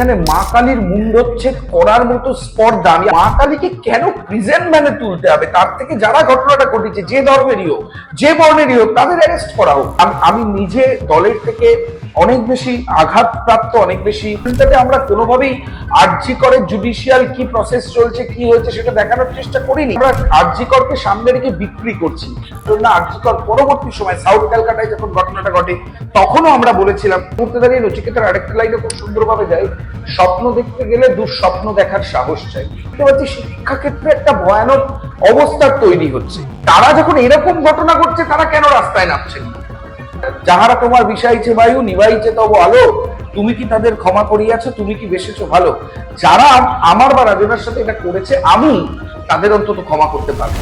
যেখানে মা কালীর মুন্ডচ্ছেদ করার মতো স্পর্ধা। আমি মা কালীকে কেন প্রিজেন্ট ম্যানে তুলতে হবে? তার থেকে যারা ঘটনাটা ঘটেছে, যে ধর্মেরই হোক, যে বর্ণেরই হোক, তাদের অ্যারেস্ট করা হোক। আমি- আমি নিজে দলের থেকে অনেক বেশি আঘাতপ্রাপ্ত, অনেক বেশি। চিন্তাতে আমরা কোনোভাবেই আরজি করে জুডিশিয়াল কি প্রসেস চলছে, কি হয়েছে সেটা দেখানোর চেষ্টা করিনি। আমরা আরজি করকে সামনে রেখে বিক্রি করছি। না আরজি কর পরবর্তী সময় সাউথ ক্যালকাটায় যখন ঘটনাটা ঘটে, তখনও আমরা বলেছিলাম মুহূর্তে দাঁড়িয়ে নচিকেতার আরেকটা লাইনে খুব সুন্দরভাবে যায়। স্বপ্ন দেখতে গেলে দুঃস্বপ্ন দেখার সাহস চাই। দেখতে পাচ্ছি শিক্ষাক্ষেত্রে একটা ভয়ানক অবস্থার তৈরি হচ্ছে। তারা যখন এরকম ঘটনা ঘটছে, তারা কেন রাস্তায় নামছেন না? যাহারা তোমার বিষাইছে বায়ু, নিবাইছে তব আলো, তুমি কি তাদের ক্ষমা করিয়াছো, তুমি কি বেসেছো ভালো? যারা আমার বা রাজনার সাথে এটা করেছে, আমি তাদের অন্তত ক্ষমা করতে পারব।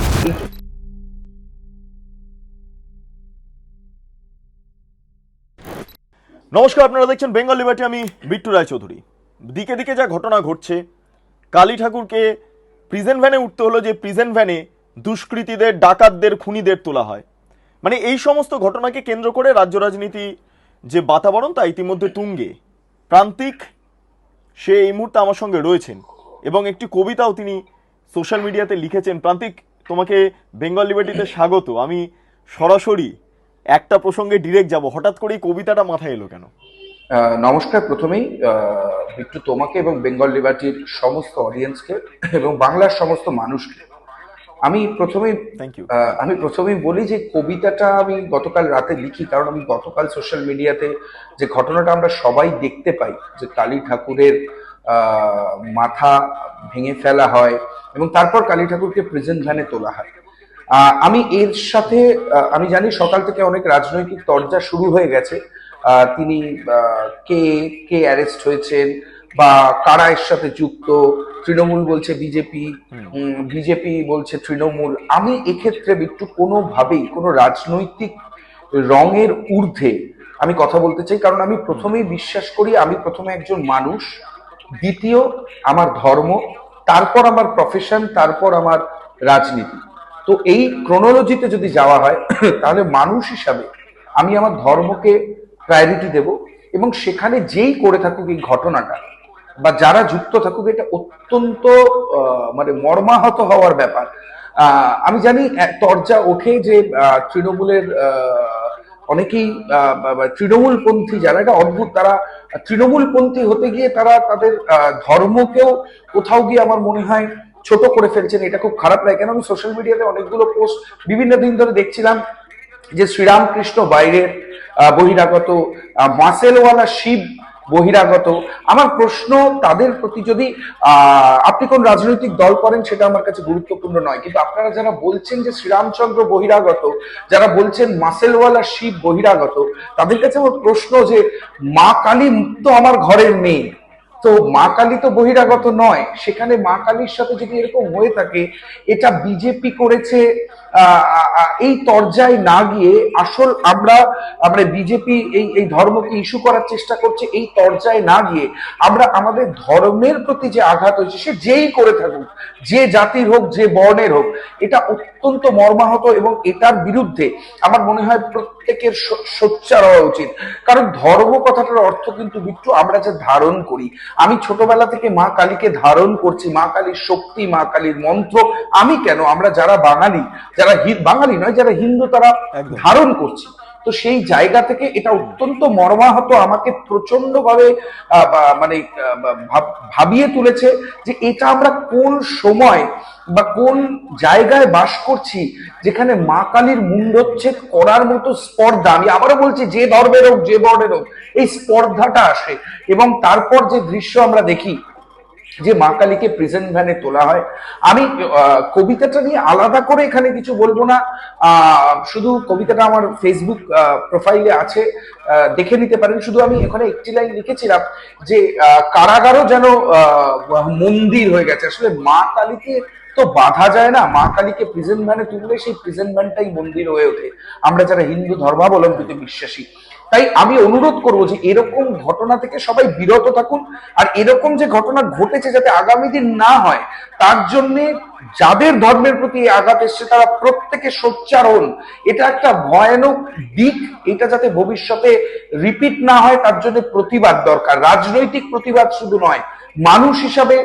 নমস্কার, আপনারা দেখছেন বেঙ্গল লিবার্টি, আমি বিট্টু রায়চৌধুরী। দিকে দিকে যা ঘটনা ঘটছে, কালী ঠাকুরকে প্রিজেন্ট ভ্যানে উঠতে হলো যে প্রিজেন্ট ভ্যানে দুষ্কৃতীদের, ডাকাতদের, খুনিদের তোলা হয়। মানে এই সমস্ত ঘটনাকে কেন্দ্র করে রাজ্য রাজনীতি যে বাতাবরণ, তা ইতিমধ্যে তুঙ্গে। প্রান্তিক সে এই মুহূর্তে আমার সঙ্গে রয়েছেন এবং একটি কবিতাও তিনি সোশ্যাল মিডিয়াতে লিখেছেন। প্রান্তিক, তোমাকে বেঙ্গল লিবার্টিতে স্বাগত। আমি সরাসরি একটা প্রসঙ্গে ডিরেক্ট যাব। হঠাৎ করে কবিতাটা মাথায় এলো কেন? নমস্কার প্রথমেই। একটু তোমাকে এবং বেঙ্গল লিবার্টির সমস্ত অডিয়েন্সকে এবং বাংলার সমস্ত মানুষকে আমি ইউ আমি প্রথমেই বলি যে কবিতাটা আমি গতকাল রাতে লিখি কারণ আমি গতকাল সোশ্যাল মিডিয়াতে যে ঘটনাটা আমরা সবাই দেখতে পাই যে কালী ঠাকুরের মাথা ভেঙে ফেলা হয় এবং তারপর কালী ঠাকুরকে প্রেজেন্ট ভ্যানে তোলা হয়। আমি এর সাথে আমি জানি সকাল থেকে অনেক রাজনৈতিক তরজা শুরু হয়ে গেছে। তিনি কে কে অ্যারেস্ট হয়েছেন বা কারা এর সাথে যুক্ত? তৃণমূল বলছে বিজেপি বিজেপি বলছে তৃণমূল। আমি এক্ষেত্রে বিট্টু কোনোভাবেই, কোনো রাজনৈতিক রঙের ঊর্ধ্বে আমি কথা বলতে চাই, কারণ আমি প্রথমেই বিশ্বাস করি আমি প্রথমে একজন মানুষ, দ্বিতীয় আমার ধর্ম, তারপর আমার প্রফেশন তারপর আমার রাজনীতি। তো এই ক্রোনোলজিতে যদি যাওয়া হয়, তাহলে মানুষ হিসাবে আমি আমার ধর্মকে প্রায়োরিটি দেব এবং সেখানে যেই করে থাকুক এই ঘটনাটা বা যারা যুক্ত থাকুক, এটা অত্যন্ত মানে মর্মাহত হওয়ার ব্যাপার। আমি জানি তরজা ওঠে যে তৃণমূলের অনেকেই তৃণমূলপন্থী যারা, এটা অদ্ভুত, তারা, তৃণমূলপন্থী হতে গিয়ে তারা তাদের ধর্মকেও কোথাও গিয়ে আমার মনে হয় ছোট করে ফেলছেন, এটা খুব খারাপ লাগে। কেন আমি সোশ্যাল মিডিয়াতে অনেকগুলো পোস্ট বিভিন্ন দিন ধরে দেখছিলাম যে শ্রীরামকৃষ্ণ বাইরের বহিরাগত মাসেলওয়ালা শিব বহিরাগত। আমার প্রশ্ন, তাদের প্রতি যদি আপনি কোন রাজনৈতিক দল করেন সেটা আমার কাছে গুরুত্বপূর্ণ নয়। কিন্তু আপনারা যারা বলছেন যে শ্রীরামচন্দ্র বহিরাগত, যারা বলছেন মাসেলওয়ালা শিব বহিরাগত, তাদের কাছে আমার প্রশ্ন যে, মা কালী তো আমার ঘরের মেয়ে। তো মা কালী তো বহিরাগত নয়, সেখানে মা কালীর সাথে যদি এরকম হয়ে থাকে, এটা বিজেপি করেছে এই তরজায় না গিয়ে আসল আমরা আমরা বিজেপি এই এই ধর্মকে ইস্যু করার চেষ্টা করছে, এই তরজায় না গিয়ে আমরা আমাদের ধর্মের প্রতি যে আঘাত হয়েছে, সে যেই করে থাকুক, যে জাতির হোক, যে বর্ণের হোক, এটা অত্যন্ত মর্মাহত এবং এটার বিরুদ্ধে আমার মনে হয় প্রত্যেকের সোচ্চার হওয়া উচিত। কারণ ধর্ম কথাটার অর্থ কিন্তু বিট্টু, আমরা যা ধারণ করি আমি ছোটবেলা থেকে মা কালীকে ধারণ করছি মা কালীর শক্তি মা কালীর মন্ত্র। আমি কেন? আমরা যারা বাঙালি যারা বাঙালি নয় যারা হিন্দু তারা ধারণ করছি। তো সেই জায়গা থেকে এটা অত্যন্ত মর্মাহত, আমাকে প্রচণ্ড ভাবে মানে ভাবিয়ে তুলেছে যে এটা আমরা কোন সময় বা কোন জায়গায় বাস করছি যেখানে মা কালীর মুন্ডচ্ছেদ করার মতো স্পর্ধা, আমি আবারও বলছি যে ধর্মের হোক, যে বর্ণের হোক, এই স্পর্ধাটা আসে এবং তারপর যে দৃশ্য আমরা দেখি যে মা কালীকে প্রেজেন্ট ভ্যানে তোলা হয়। আমি কবিতাটা নিয়ে আলাদা করে এখানে কিছু বলব না। শুধু কবিতাটা আমার ফেসবুক প্রোফাইলে আছে। দেখে নিতে পারেন। শুধু আমি এখানে একটি লাইন লিখেছিলাম যে কারাগারও যেন মন্দির হয়ে গেছে। আসলে মা কালীকে তো বাধা যায় না। মা কালীকে প্রিজেন্ট ভ্যানে তুললে সেই প্রিজেন্ট ভ্যানটাই মন্দির হয়ে ওঠে। আমরা যারা হিন্দু ধর্মাবলম্বিত বিশ্বাসী তাই আমি অনুরোধ করব যে এরকম ঘটনা থেকে সবাই বিরত থাকুন, আর এরকম যে ঘটনা ঘটেছে যাতে আগামী দিন না হয়, তার জন্যে যাদের ধর্মের প্রতি আঘাত এসছে, তারা প্রত্যেকে সোচ্চার হন এটা একটা ভয়ানক দিক, এটা যাতে ভবিষ্যতে রিপিট না হয়, তার জন্য প্রতিবাদ দরকার। রাজনৈতিক প্রতিবাদ শুধু নয় মানুষ হিসাবে,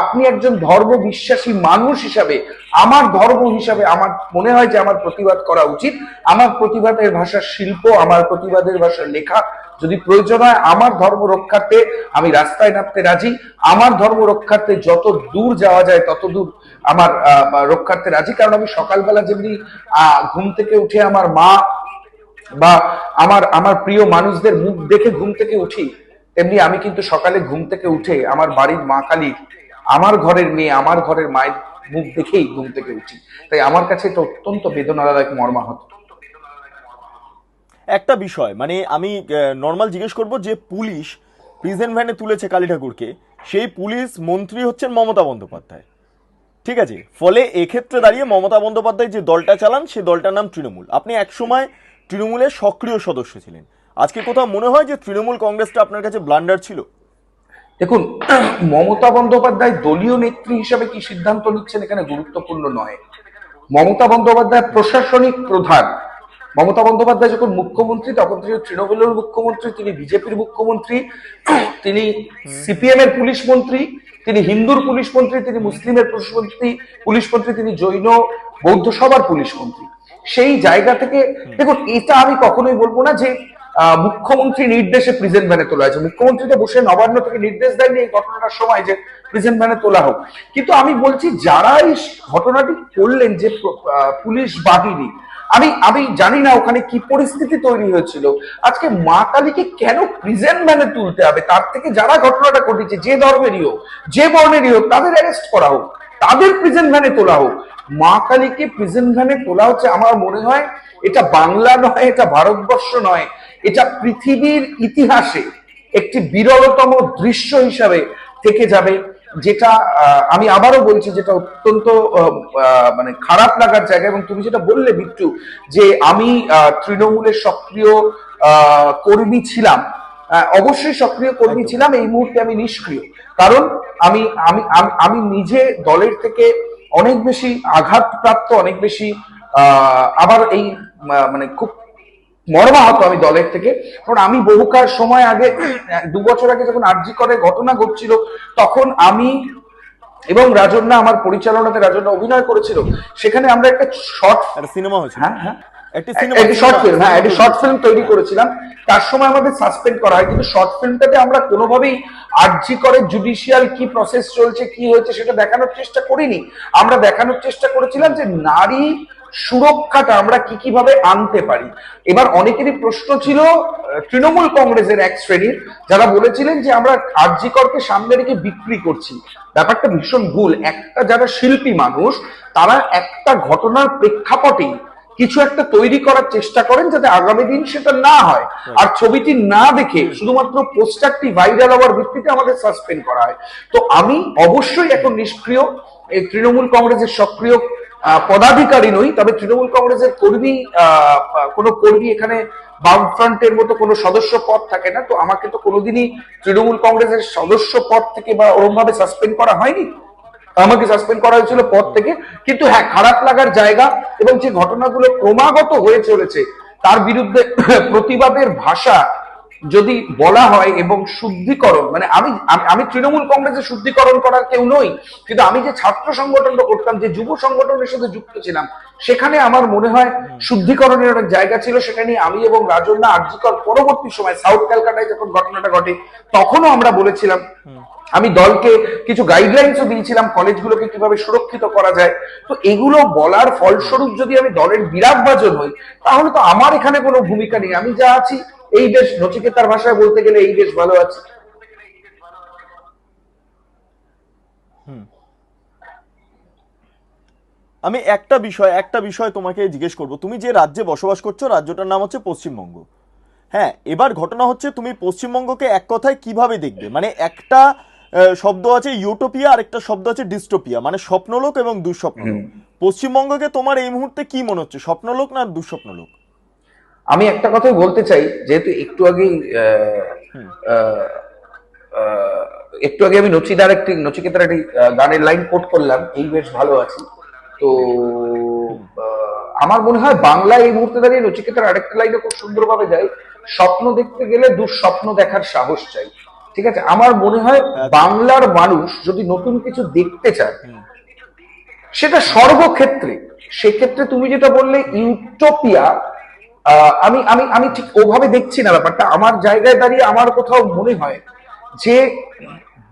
আপনি একজন ধর্ম বিশ্বাসী মানুষ হিসাবে, আমার ধর্ম হিসাবে আমার মনে হয় যে আমার প্রতিবাদ করা উচিত। আমার প্রতিবাদের ভাষা শিল্প, আমার প্রতিবাদের ভাষা লেখা যদি প্রয়োজন হয়, আমার ধর্ম রক্ষার্থে আমি রাস্তায় নামতে রাজি। আমার ধর্ম রক্ষার্থে যত দূর যাওয়া যায়, তত দূর আমার রক্ষার্থে রাজি। কারণ আমি সকালবেলা যেমনি ঘুম থেকে উঠে আমার মা বা, আমার আমার প্রিয় মানুষদের মুখ দেখে ঘুম থেকে উঠি তেমনি আমি কিন্তু সকালে ঘুম থেকে উঠে আমার বাড়ির মা কালী, আমার ঘরের মেয়ে, আমার ঘরের মায়ের মুখ দেখেই ঘুম থেকে উঠি। তাই আমার কাছে এটা অত্যন্ত বেদনাদায়ক মর্মাহত। একটা বিষয় মানে আমি নর্মাল জিজ্ঞেস করব যে পুলিশ প্রিজেন্ট ভ্যানে তুলেছে কালী ঠাকুরকে, সেই পুলিশ মন্ত্রী হচ্ছেন মমতা বন্দ্যোপাধ্যায়। ঠিক আছে? ফলে এক্ষেত্রে দাঁড়িয়ে মমতা বন্দ্যোপাধ্যায় যে দলটা চালান, সে দলটার নাম তৃণমূল। আপনি একসময় তৃণমূলের সক্রিয় সদস্য ছিলেন। আজকে কোথাও মনে হয় যে তৃণমূল কংগ্রেসটা আপনার কাছে ব্লান্ডার ছিল? দেখুন মমতা বন্দ্যোপাধ্যায় দলীয় নেত্রী হিসেবে কি সিদ্ধান্ত নিচ্ছেন এখানে গুরুত্বপূর্ণ নয়। মমতা বন্দ্যোপাধ্যায় প্রশাসনিক প্রধান। মমতা বন্দ্যোপাধ্যায় যখন মুখ্যমন্ত্রী তখন তিনি তৃণমূলের মুখ্যমন্ত্রী তিনি বিজেপির মুখ্যমন্ত্রী তিনি সিপিএম এর পুলিশ মন্ত্রী তিনি হিন্দুর পুলিশ মন্ত্রী তিনি মুসলিমের পুলিশ মন্ত্রী পুলিশ মন্ত্রী তিনি জৈন বৌদ্ধ সবার পুলিশ মন্ত্রী। সেই জায়গা থেকে দেখুন এটা আমি কখনোই বলব না যে মুখ্যমন্ত্রী নির্দেশে প্রিজেন্ট ভ্যানে তোলা হয়েছে। মুখ্যমন্ত্রী তো বসে নবান্ন থেকে নির্দেশ দেয়নি এই ঘটনাটার সময় যে প্রিজেন্ট ভ্যানে তোলা হোক। কিন্তু আমি বলছি, যারা এই ঘটনাটি করলেন যে পুলিশ বাহিনী, আমি আমি জানি না ওখানে কি পরিস্থিতি তৈরি হয়েছিল। আজকে মা কালীকে কেন প্রিজেন্ট ভ্যানে তুলতে হবে? তার থেকে যারা ঘটনাটা ঘটেছে, যে ধর্মেরই হোক, যে বর্ণেরই হোক, তাদের অ্যারেস্ট করা হোক, তাদের প্রিজেন্ট ভ্যানে তোলা হোক। মা কালীকে প্রিজেন্ট ভ্যানে তোলা হচ্ছে, আমার মনে হয়, এটা বাংলা নয়, এটা ভারতবর্ষ নয়। এটা পৃথিবীর ইতিহাসে একটি বিরলতম দৃশ্য হিসাবে থেকে যাবে যেটা আমি আবারও বলছি যেটা অত্যন্ত মানে খারাপ লাগার জায়গা এবং তুমি যেটা বললে বিট্টু যে আমি তৃণমূলের সক্রিয় কর্মী ছিলাম। অবশ্যই সক্রিয় কর্মী ছিলাম এই মুহূর্তে আমি নিষ্ক্রিয়। কারণ আমি আমি- আমি নিজে দলের থেকে অনেক বেশি আঘাতপ্রাপ্ত অনেক বেশি আবার এই মানে খুব মর্মাহত আমি দলের থেকে। কারণ আমি বহুকার সময় আগে দু বছর আগে যখন আরজি করে ঘটনা ঘটছিল তখন আমি এবং রাজন্যা আমার পরিচালনাতে রাজন্যা অভিনয় করেছিল সেখানে আমরা একটা শর্ট সিনেমা হয়েছিল। হ্যাঁ হ্যাঁ। একটি একটি শর্ট ফিল্ম হ্যাঁ একটি শর্ট ফিল্ম তৈরি করেছিলাম। তার সময় আমাদের সাসপেন্ড করা হয় কিন্তু শর্ট ফিল্মটাতে আমরা কোনোভাবেই আর্জি করে জুডিশিয়াল কি প্রসেস চলছে কি হয়েছে সেটা দেখানোর চেষ্টা করিনি। আমরা দেখানোর চেষ্টা করেছিলাম যে নারী সুরক্ষাটা আমরা কি কীভাবে আনতে পারি? এবার অনেকেরই প্রশ্ন ছিল তৃণমূল কংগ্রেসের এক শ্রেণির, যারা বলেছিলেন যে আমরা আরজি করকে সামনে রেখে বিক্রি করছি। ব্যাপারটা ভীষণ ভুল। একটা যারা শিল্পী মানুষ, তারা একটা ঘটনার প্রেক্ষাপটেই কিছু একটা তৈরি করার চেষ্টা করেন যাতে আগামী দিন সেটা না হয়। আর ছবিটি না দেখে শুধুমাত্র পোস্টারটি ভাইরাল হওয়ার ভিত্তিতে আমাদের সাসপেন্ড করা হয়। তো আমি অবশ্যই এখন নিষ্ক্রিয় তৃণমূল কংগ্রেসের সক্রিয় পদাধিকারী নই, তবে তৃণমূল কংগ্রেসের কর্মী কোনো কর্মী এখানে বামফ্রন্টের মতো কোনো সদস্য পদ থাকে না। তো আমাকে তো কোনোদিনই তৃণমূল কংগ্রেসের সদস্য পদ থেকে বা ওরম ভাবে সাসপেন্ড করা হয়নি। আমাকে সাসপেন্ড করা হয়েছিল পদ থেকে। কিন্তু হ্যাঁ খারাপ লাগার জায়গা এবং যে ঘটনাগুলো ক্রমাগত হয়ে চলেছে, তার বিরুদ্ধে প্রতিবাদের ভাষা যদি বলা হয় এবং শুদ্ধিকরণ মানে আমি, আমি- তৃণমূল কংগ্রেসের শুদ্ধিকরণ করার কেউ নই, কিন্তু আমি যে ছাত্র সংগঠনটা করতাম, যে যুব সংগঠনের সাথে যুক্ত ছিলাম, সেখানে আমার মনে হয় শুদ্ধিকরণের একটা জায়গা ছিল সেখানে আমি এবং রাজন্যা আর্যিকর পরবর্তী সময় সাউথ ক্যালকাটায় যখন ঘটনাটা ঘটে, তখনও আমরা বলেছিলাম আমি দলকে কিছু গাইডলাইন্সও দিয়েছিলাম, কলেজগুলোকে কীভাবে সুরক্ষিত করা যায়। তো এগুলো বলার ফলস্বরূপ যদি আমি দলের বিরাট বাজন হই, তাহলে তো আমার এখানে কোনো ভূমিকা নেই। আমি যা আছি, এই দেশ নচিকেতার ভাষায় বলতে গেলে এই দেশ ভালো আছে। আমি একটা বিষয় একটা বিষয় তোমাকে জিজ্ঞেস করব। তুমি যে রাজ্যে বসবাস করছ, রাজ্যটার নাম হচ্ছে পশ্চিমবঙ্গ। হ্যাঁ এবার ঘটনা হচ্ছে তুমি পশ্চিমবঙ্গকে এক কথায় কীভাবে দেখবে? মানে একটা শব্দ আছে ইউটোপিয়া আর একটা শব্দ আছে ডিস্টোপিয়া মানে স্বপ্নলোক এবং দুঃস্বপ্নলোক। পশ্চিমবঙ্গকে তোমার এই মুহূর্তে কি মনে হচ্ছে স্বপ্নলোক না দুঃস্বপ্নলোক? আমি একটা কথাই বলতে চাই যেহেতু একটু আগেই আহ, একটু আগে আমি নচিদার একটি নচিকেতার একটি গানের লাইন কোট করলাম এই বেশ ভালো আছি। তো আমার মনে হয় বাংলায় এই মুহূর্তে দাঁড়িয়ে নচিকেতার আরেকটা লাইনে খুব সুন্দরভাবে যায় স্বপ্ন দেখতে গেলে দুঃস্বপ্ন দেখার সাহস চাই। ঠিক আছে? আমার মনে হয় বাংলার মানুষ যদি নতুন কিছু দেখতে চায় সেটা সর্বক্ষেত্রে সেক্ষেত্রে তুমি যেটা বললে ইউটোপিয়া আহ, আমি আমি আমি ঠিক ওভাবে দেখছি না ব্যাপারটা। আমার জায়গায় দাঁড়িয়ে আমার কোথাও মনে হয় যে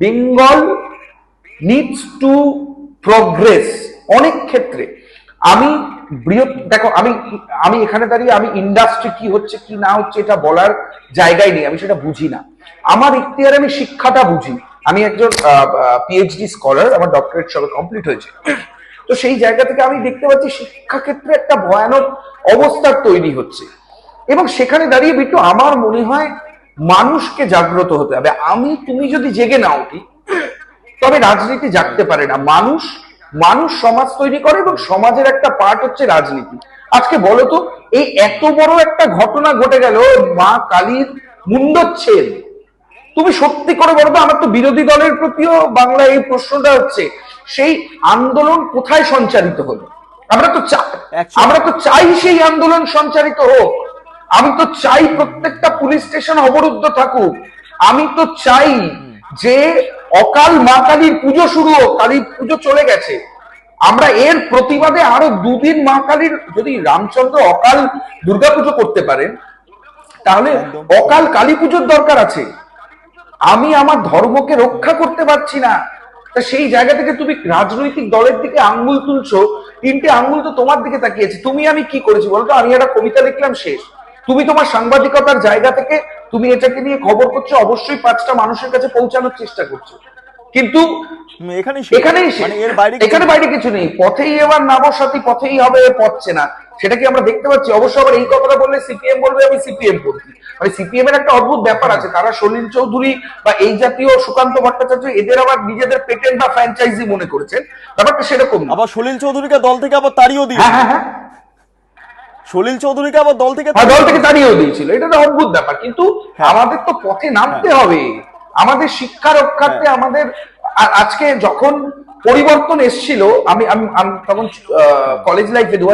বেঙ্গল নিডস টু প্রগ্রেস অনেক ক্ষেত্রে। আমি বৃহৎ, দেখো, আমি আমি এখানে দাঁড়িয়ে আমি ইন্ডাস্ট্রি কি হচ্ছে, কি না হচ্ছে, এটা বলার জায়গায় নেই, আমি সেটা বুঝি না। আমার ইখতিয়ারে আমি শিক্ষাটা বুঝি। আমি একজন পিএইচডি স্কলার আমার ডক্টরেট সবে কমপ্লিট হয়েছে। তো সেই জায়গা থেকে আমি দেখতে পাচ্ছি শিক্ষাক্ষেত্রে একটা ভয়ানক অবস্থার তৈরি হচ্ছে। এবং সেখানে দাঁড়িয়ে বিট্টু, আমার মনে হয় মানুষকে জাগ্রত হতে হবে। আমি, তুমি যদি জেগে না উঠি, তবে রাজনীতি জাগতে পারে না। মানুষ মানুষ সমাজ তৈরি করে এবং সমাজের একটা পার্ট হচ্ছে রাজনীতি। আজকে বলো তো এই এত বড় একটা ঘটনা ঘটে গেল মা কালীর মুন্ডচ্ছেদ তুমি সত্যি করে বলো তো আমার তো বিরোধী দলের প্রতিও বাংলা এই প্রশ্নটা হচ্ছে সেই আন্দোলন কোথায় সঞ্চারিত হলো? আমরা তো আমরা তো চাই সেই আন্দোলন সঞ্চারিত হোক। আমি তো চাই প্রত্যেকটা পুলিশ স্টেশন অবরুদ্ধ থাকুক। আমি তো চাই যে অকাল মা কালীর পুজো শুরু হোক, কালীর পুজো চলে গেছে, আমরা এর প্রতিবাদে আরও দুদিন মা কালীর, যদি রামচন্দ্র অকাল দুর্গাপুজো করতে পারেন তাহলে অকাল কালী পুজোর দরকার আছে। আমি আমার ধর্মকে রক্ষা করতে পারছি না। তা সেই জায়গা থেকে তুমি রাজনৈতিক দলের দিকে আঙ্গুল তুলছো, তিনটে আঙ্গুল তো তোমার দিকে তাকিয়েছে। তুমি আমি কি করেছি বলতো আমি একটা কবিতা লিখলাম শেষ। তুমি তোমার সাংবাদিকতার জায়গা থেকে তুমি এটাকে নিয়ে খবর করছ অবশ্যই পাঁচটা মানুষের কাছে পৌঁছানোর চেষ্টা করছ। কিন্তু এখানেই। মানে এখানে বাইরে কিছু নেই। পথেই এবার নাবসাথী পথেই হবে পথছে না। সেটা কি আমরা দেখতে পাচ্ছি? অবশ্য আবার এই কথাটা বললে সিপিএম বলবে আমি সিপিএম করছি মানে সিপিএম এর একটা অদ্ভুত ব্যাপার আছে। তারা সলিল চৌধুরী বা এই জাতীয় সুকান্ত ভট্টাচার্য এদের আবার নিজেদের পেটেন্ট বা ফ্র্যাঞ্চাইজি মনে করেছেন। ব্যাপারটা সেরকম আবার সলিল চৌধুরীকে দল থেকে আবার তাড়িয়েও দিয়ে হ্যাঁ হ্যাঁ হ্যাঁ। সলিল চৌধুরীকে আবার দল থেকে দল থেকে তাড়িয়েও দিয়েছিল। এটা তো অদ্ভুত ব্যাপার। কিন্তু হ্যাঁ। আমাদের তো পথে নামতে হবে। আমাদের শিক্ষা রক্ষার্থে হ্যাঁ। আমাদের আজকে যখন পরিবর্তন এসছিল আমি আমি আমি তখন কলেজ লাইফে দু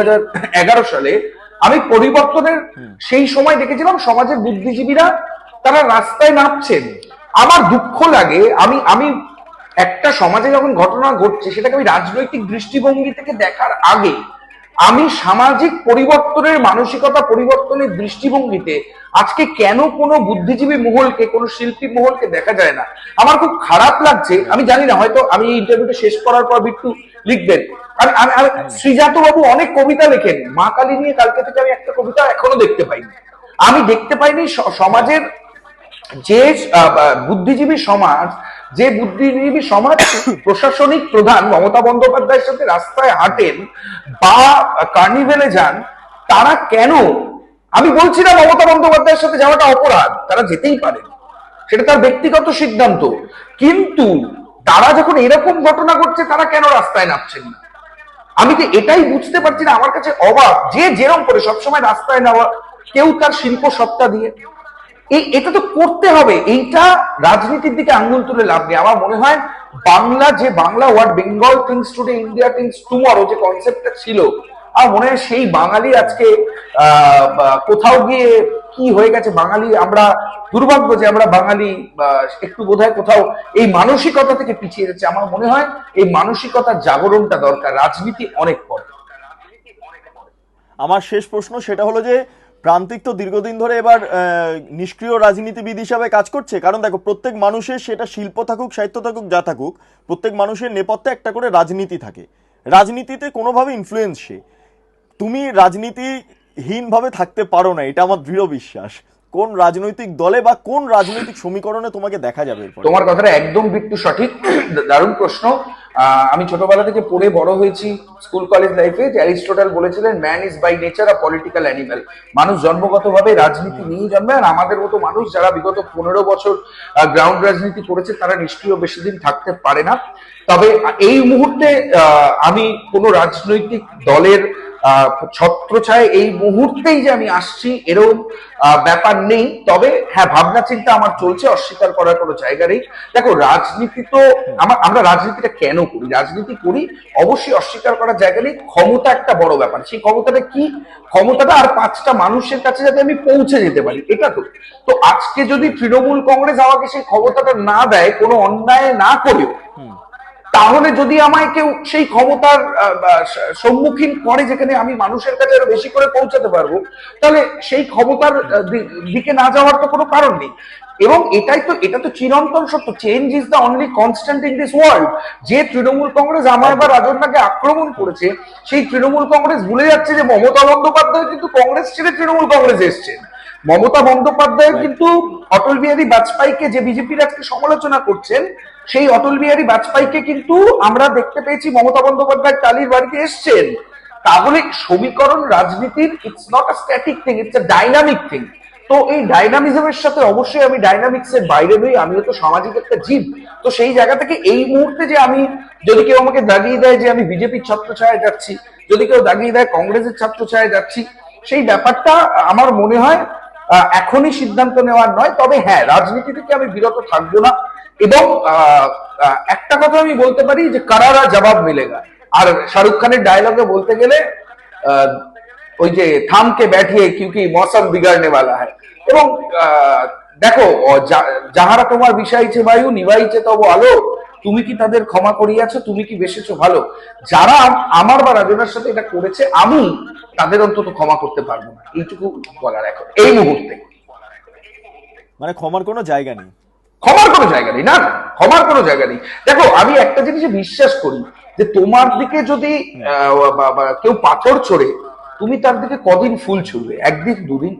সালে আমি পরিবর্তনের সেই সময় দেখেছিলাম সমাজের বুদ্ধিজীবীরা তারা রাস্তায় নামছেন। আমার দুঃখ লাগে আমি আমি একটা সমাজে যখন ঘটনা ঘটছে সেটাকে আমি রাজনৈতিক দৃষ্টিভঙ্গি থেকে দেখার আগে আমি সামাজিক পরিবর্তনের, মানসিকতা পরিবর্তনের দৃষ্টিভঙ্গিতে আজকে কেন কোনো বুদ্ধিজীবী মহলকে কোনো শিল্পী মহলকে দেখা যায় না? আমার খুব খারাপ লাগছে, আমি জানি না, হয়তো আমি ইন্টারভিউটা শেষ করার পর বিট্টু লিখবেন। আমি শ্রীজাত বাবু অনেক কবিতা লেখেন। মা কালী নিয়ে কালকে থেকে আমি একটা কবিতা এখনও দেখতে পাইনি। আমি দেখতে পাইনি সমাজের যে বুদ্ধিজীবী সমাজ যে বুদ্ধিজীবী সমাজ প্রশাসনিক প্রধান মমতা বন্দ্যোপাধ্যায়ের সাথে রাস্তায় হাঁটেন বা কার্নিভেলে যান, তারা কেন? আমি বলছি না মমতা বন্দ্যোপাধ্যায়ের সাথে যাওয়াটা অপরাধ, তারা যেতেই পারেন। সেটা তার ব্যক্তিগত সিদ্ধান্ত। কিন্তু তারা যখন এরকম ঘটনা ঘটছে, তারা কেন রাস্তায় নামছেন না? আমি তো এটাই বুঝতে পারছি না, আমার কাছে অবাক যে যেরম করে সবসময় রাস্তায় নেওয়া, কেউ তার শিল্প সত্তা দিয়ে এটা তো করতে হবে। এইটা রাজনীতির দিকে আঙ্গুল তুলে লাভ নেই। আমার মনে হয় বাংলা যে Bangla word, Bengal thinks today, India thinks tomorrow যে কনসেপ্টটা ছিল, আমার মনে হয় সেই বাঙালি আজকে কোথাও গিয়ে কি হয়ে গেছে বাঙালি, আমরা দুর্ভাগ্য যে আমরা বাঙালি একটু বোধহয় কোথাও এই মানসিকতা থেকে পিছিয়ে যাচ্ছে। আমার মনে হয় এই মানসিকতার জাগরণটা দরকার। রাজনীতি অনেক পরে আমার শেষ প্রশ্ন সেটা হলো যে প্রান্তিক তো দীর্ঘদিন ধরে এবার নিষ্ক্রিয় রাজনীতিবিদ হিসাবে কাজ করছে। কারণ দেখো, প্রত্যেক মানুষের সেটা শিল্প থাকুক, সাহিত্য থাকুক, যা থাকুক, প্রত্যেক মানুষের নেপথ্যে একটা করে রাজনীতি থাকে। রাজনীতিতে কোনোভাবে ইনফ্লুয়েন্স সে। তুমি রাজনীতিহীনভাবে থাকতে পারো না, এটা আমার দৃঢ় বিশ্বাস। কোন রাজনৈতিক দলে বা কোন রাজনৈতিক সমীকরণে তোমাকে দেখা যাবে তোমার কথাটা একদম বিট্টু সঠিক দারুণ প্রশ্ন। আমি ছোটবেলা থেকে পড়ে বড় হয়েছি স্কুল, কলেজ লাইফে। যে অ্যারিস্টোটাল বলেছিলেন man is by nature a political animal মানুষ জন্মগতভাবে রাজনীতি নিয়ে জন্মে, আর আমাদের মতো মানুষ যারা বিগত পনেরো বছর গ্রাউন্ড রাজনীতি করেছে, তারা নিষ্ক্রিয় বেশি দিন থাকতে পারে না। তবে এই মুহূর্তে আমি কোনো রাজনৈতিক দলের ছত্রছায় এই মুহূর্তেই যে আমি আসছি এরকম ব্যাপার নেই। তবে হ্যাঁ ভাবনা চিন্তা আমার চলছে, অস্বীকার করার কোনো জায়গা নেই। দেখো, রাজনীতি তো আমার, আমরা রাজনীতিটা কেন করি? রাজনীতি করি, অবশ্যই অস্বীকার করার জায়গা নেই। ক্ষমতা একটা বড় ব্যাপার। সেই ক্ষমতাটা কি? ক্ষমতাটা আর পাঁচটা মানুষের কাছে যাতে আমি পৌঁছে যেতে পারি, এটা তো। তো আজকে যদি তৃণমূল কংগ্রেস আমাকে সেই ক্ষমতাটা না দেয়, কোনো অন্যায় না করেও তাহলে যদি আমায় কেউ সেই ক্ষমতার সম্মুখীন করে যেখানে আমি মানুষের কাছে আরও বেশি করে পৌঁছাতে পারব, তাহলে সেই ক্ষমতার দিকে না যাওয়ার তো কোনো কারণ নেই। এবং এটাই তো, এটা তো চিরন্তন সত্য। Change is the only constant in this world যে তৃণমূল কংগ্রেস আমার বা রাজন্যাকে আক্রমণ করেছে, সেই তৃণমূল কংগ্রেস ভুলে যাচ্ছে যে মমতা বন্দ্যোপাধ্যায় কিন্তু কংগ্রেস ছেড়ে তৃণমূল কংগ্রেস এসছেন মমতা বন্দ্যোপাধ্যায় কিন্তু অটল বিহারী বাজপেয়ীকে যে বিজেপির আজকে সমালোচনা করছেন সেই অটল বিহারী বাজপেয়ীকে কিন্তু আমরা দেখতে পেয়েছি মমতা বন্দ্যোপাধ্যায় টালির বাড়িতে এসছেন। তাহলে সমীকরণ রাজনীতির it's not a static thing it's a dynamic thing তো এই ডাইনামিজমের সাথে অবশ্যই আমি ডাইনামিক্স এর বাইরে নই, আমিও তো সামাজিক একটা জীব। তো সেই জায়গা থেকে এই মুহূর্তে যে আমি, যদি কেউ আমাকে দাগিয়ে দেয় যে আমি বিজেপির ছাত্র ছায়া যাচ্ছি, যদি কেউ দাগিয়ে দেয় কংগ্রেসের ছাত্র ছায়া যাচ্ছি, সেই ব্যাপারটা আমার মনে হয় এখনই সিদ্ধান্ত নেওয়ার নয়। তবে হ্যাঁ রাজনীতি থেকে আমি বিরত থাকব না? এবং একটা কথা আমি বলতে পারি যে কারারা জবাব মিলেগা। আর শাহরুখ খানের ডায়লগে বলতে গেলে ওই যে থামকে ব্যাঠিয়ে কিউকি মৌসম বিগাড়নে বালা হয় এবং দেখো যাহারা তোমার বিষাইছে বায়ু নিবাইছে তব আলো, তুমি কি তাদের ক্ষমা করিয়াছো, তুমি কি বেসেছ ভালো? যারা আমার বা রাজনার সাথে এটা করেছে, আমি তাদের অন্তত ক্ষমা করতে পারব না। এইটুকু বলার এখন, এই মুহূর্তে। মানে ক্ষমার কোনো জায়গা নেই। ক্ষমার কোনো জায়গা নেই না? ক্ষমার কোনো জায়গা নেই। দেখো আমি একটা জিনিসে বিশ্বাস করি যে তোমার দিকে যদি বা কেউ পাথর ছড়ে তুমি তার দিকে কদিন ফুল ছুড়বে? একদিন দুদিন?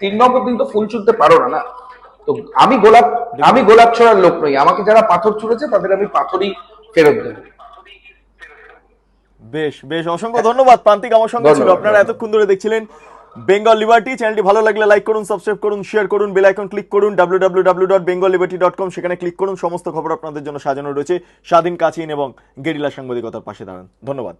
তিন নম্বর দিন তো ফুল ছুড়তে পারো না না? তো আমি গোলাপ আমি গোলাপ ছড়ার লোক নই। আমাকে যারা পাথর ছুঁড়েছে তাদের আমি পাথরই ফেরত দেবো। বেশ বেশ অসংখ্য ধন্যবাদ। প্রান্তিক আমার সঙ্গে ছিল। আপনারা এতক্ষণ ধরে দেখছিলেন বেঙ্গল লিবার্টি চ্যানেলটি ভালো লাগলে লাইক করুন সাবস্ক্রাইব করুন শেয়ার করুন বেল আইকন ক্লিক করুন কম সেখানে ক্লিক করুন। সমস্ত খবর আপনাদের জন্য সাজানো রয়েছে। স্বাধীন কাছিন এবং গেরিলা সাংবাদিকতার পাশে দাঁড়ান। ধন্যবাদ।